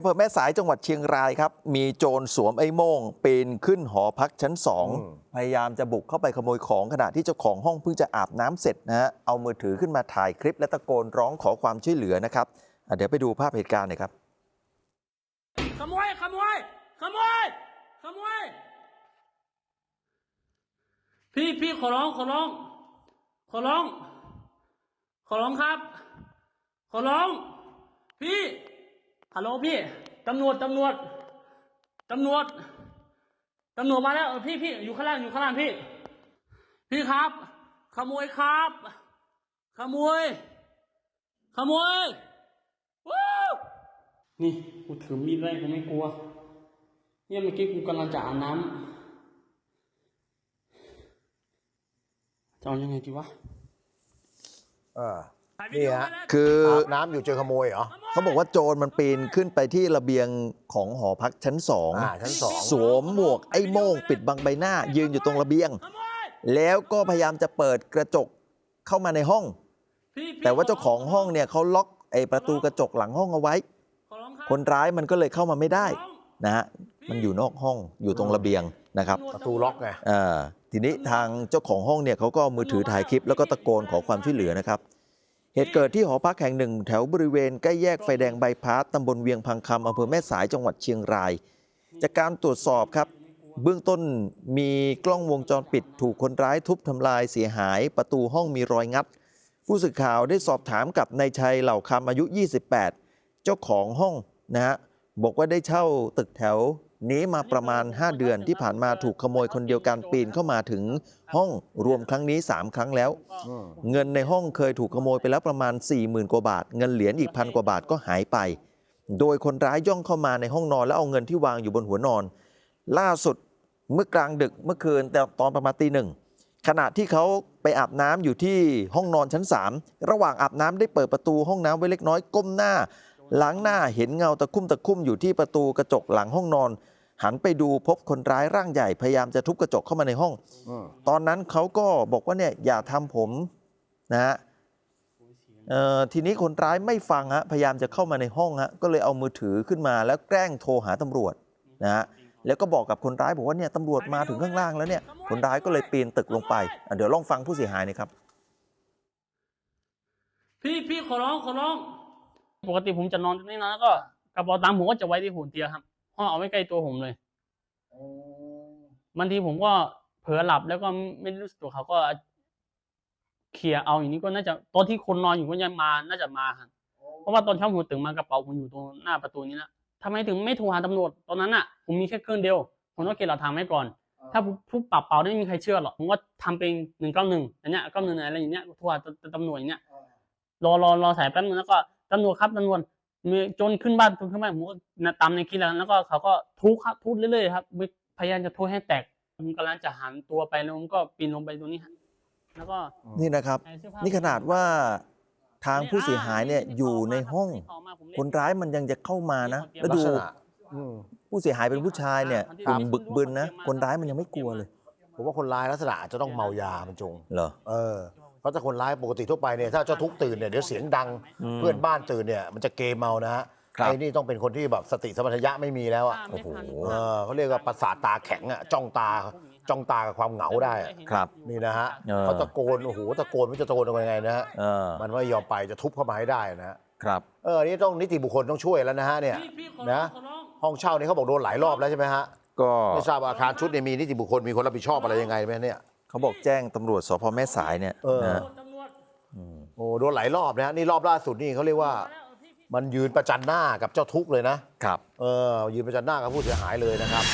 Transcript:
อำเภอแม่สายจังหวัดเชียงรายครับ มีโจรสวมไอ้โม่งปีนขึ้นหอพักชั้นสองอืมพยายามจะบุกเข้าไปขโมยของขณะที่เจ้าของห้องเพิ่งจะอาบน้ำเสร็จนะฮะเอามือถือขึ้นมาถ่ายคลิปและตะโกนร้องขอความช่วยเหลือนะครับอะเดี๋ยวไปดูภาพเหตุการณ์หน่อยครับขโมยขโมยขโมยขโมยพี่พี่ขอร้องขอร้อง ขอร้อง ขอร้องครับ ขอร้อง พี่ ฮัลโหลพี่ตำรวจตำรวจตำรวจตำรวจมาแล้วพี่พี่อยู่ข้างล่างอยู่ข้างล่างพี่ พี่ครับ ขโมยครับ ขโมย ขโมยวู้นี่กูถือมีดไว้กูไม่กลัวเนี่ยเมื่อกี้กูกำลังจะอาบน้ำจะเอายังไงดีวะ เออ นี่ฮะคืออาบน้ำอยู่เจอขโมยเหรอ เขาบอกว่าโจรมันปีนขึ้นไปที่ระเบียงของหอพักชั้นสองอ่าชั้นสอง สวมหมวกไอ้โม่งปิดบังใบหน้า ยืนอยู่ตรงระเบียงขโมยแล้วก็พยายามจะเปิดกระจกเข้ามาในห้องพี่พี่แต่ว่าเจ้าของห้องเนี่ยเขาล็อกไอ้ประตูกระจกหลังห้องเอาไว้ขอร้องรับคนร้ายมันก็เลยเข้ามาไม่ได้ขอร้องนะฮะมันอยู่นอกห้องอยู่ตรงระเบียงนะครับ ประตูล็อกไงเอ่อทีนี้ทางเจ้าของห้องเนี่ยเขาก็เอามือถือถ่ายคลิปแล้วก็ตะโกนขอความช่วยเหลือนะครับ เหตุเกิดที่หอพักแห่งหนึ่ง แถวบริเวณใกล้แยกไฟแดงใบพาสตำบลเวียงพังคำอำเภอแม่สายจังหวัดเชียงราย จากการตรวจสอบครับ เบื้องต้นมีกล้องวงจรปิด ถูกคนร้ายทุบทำลายเสียหาย ประตูห้องมีรอยงัด ผู้สื่อข่าวได้สอบถามกับนายชัยเหล่าคำอายุ 28 เจ้าของห้องนะฮะบอกว่าได้เช่าตึกแถว นี้มาประมาณ 5 เดือนที่ผ่านมาถูกขโมยคนเดียวกันปีนเข้ามาถึงห้องรวมครั้งนี้ 3 ครั้งแล้วอืมเงินในห้องเคยถูกขโมยไปแล้วประมาณ 40,000 กว่าบาท เงินเหรียญอีกพันกว่าบาทก็หายไป โดยคนร้ายย่องเข้ามาในห้องนอนแล้วเอาเงินที่วางอยู่บนหัวนอน ล่าสุดเมื่อกลางดึกเมื่อคืนแต่ตอนประมาณตีหนึ่งขณะที่เขาไปอาบน้ำอยู่ที่ห้องนอนชั้น 3 ระหว่างอาบน้ำได้เปิดประตูห้องน้ำไว้เล็กน้อยก้มหน้า ล้างหน้าเห็นเงาตะคุ่มตะคุ่มอยู่ที่ประตูกระจกหลังห้องนอน หันไปดูพบคนร้ายร่างใหญ่พยายามจะทุบกระจกเข้ามาในห้องอืมตอนนั้นเขาก็บอกว่าเนี่ยอย่าทำผมนะฮะเอ่อทีนี้คนร้ายไม่ฟังฮะพยายามจะเข้ามาในห้องฮะก็เลยเอามือถือขึ้นมา แล้วแกล้งโทรหาตำรวจนะฮะแล้วก็บอกกับคนร้ายบอกว่าเนี่ยตำรวจมาถึงข้างล่างแล้วเนี่ยคนร้ายก็เลยปีนตึกลงไปอะเดี๋ยวลองฟังผู้เสียหายหนะครับ พี่พี่ขอร้องขอร้อง ปกติผมจะนอนตรงนี้นะแล้วก็กระเป๋าตังค์ผมก็จะไว้ที่หัวเตียงครับห้องเอาไว้ใกล้ตัวผมเลยบางทีผมก็เผลอหลับแล้วก็ไม่รู้สึกตัวเขาก็เคลียร์เอาอย่างนี้ก็น่าจะตอนที่คนนอนอยู่ก็ยังมาน่าจะมาครับเพราะว่าตอนเช้าผมตื่นมากระเป๋าผมอยู่ตรงหน้าประตูนี้นะทำไมถึงไม่โทรหาตำรวจตอนนั้นอะ ผมมีแค่เครื่องเดียวผมต้องเก็บหลักฐานไว้ก่อน ถ้าผู้ปรับเปล่าไม่มีใครเชื่อหรอกผมก็ทำเป็นหนึ่งเก้าหนึ่งอันเนี้ยเก้าหนึ่งอะไรอย่างเงี้ยโทรหาตำรวจอย่างเงี้ยรอรอรอสายแป๊บนึงแล้วก็ ตำรวจครับตำรวจมีโจนขึ้นบ้านจนขึ้นบ้านผมก็ตามในคลิปแล้วแล้วก็เขาก็ทุบครับทุบเรื่อยๆครับพยายามจะทุบให้แตกผมกำลังจะหันตัวไปแล้วผมก็ปีนลงไปตรงนี้ฮะแล้วก็นี่นะครับใส่เสื้อผ้นี่ขนาดว่าทางผู้เสียหายเนี่ยอยู่ในห้อง คนร้ายมันยังจะเข้ามานะ แล้วลักดูษณะอืมผู้เสียหายเป็นผู้ชายเนี่ยกลุ่มบึกบึนนะ คนร้ายมันยังไม่กลัวเลย ผมว่าคนร้ายลักษณะอาจจะต้องเมายามันจงเหรอเออ เพราะถ้าคนร้ายปกติทั่วไปเนี่ยถ้าเจ้าทุกข์ตื่นเนี่ยเดี๋ยวเสียงดังอืมเพื่อนบ้านตื่นเนี่ยมันจะเกมเมานะฮะครับ ไอ้นี่ต้องเป็นคนที่แบบสติสมรรถยะไม่มีแล้วอะโอ้โหเออเขาเรียกว่าประสาทตาแข็งอะจ้องตาจ้องตากับความเหงาได้อะครับ นี่นะฮะเออ เขาตะโกนโอ้โหตะโกนไม่รู้จะตะโกนยังไงนะฮะเออมันไม่ยอมไปจะทุบเข้ามาให้ได้นะฮะครับ เอออันนี่ต้องนิติบุคคลต้องช่วยแล้วนะฮะเนี่ยนะห้องเช่านี่เขาบอกโดนหลายรอบแล้วใช่ไหมฮะก็ ไม่ทราบว่าอาคารชุดเนี่ยมีนิติบุคคลมีคนรับผิดชอบอะไรยังไงไหมเนี่ย เขาบอกแจ้งตำรวจสพแม่สายเนี่ยเออ นะอืมโอ้โดนหลายรอบนะฮะนี่รอบล่าสุดนี่เขาเรียกว่ามันยืนประจันหน้ากับเจ้าทุกข์เลยนะ ครับ เออยืนประจันหน้ากับผู้เสียหายเลยนะครับ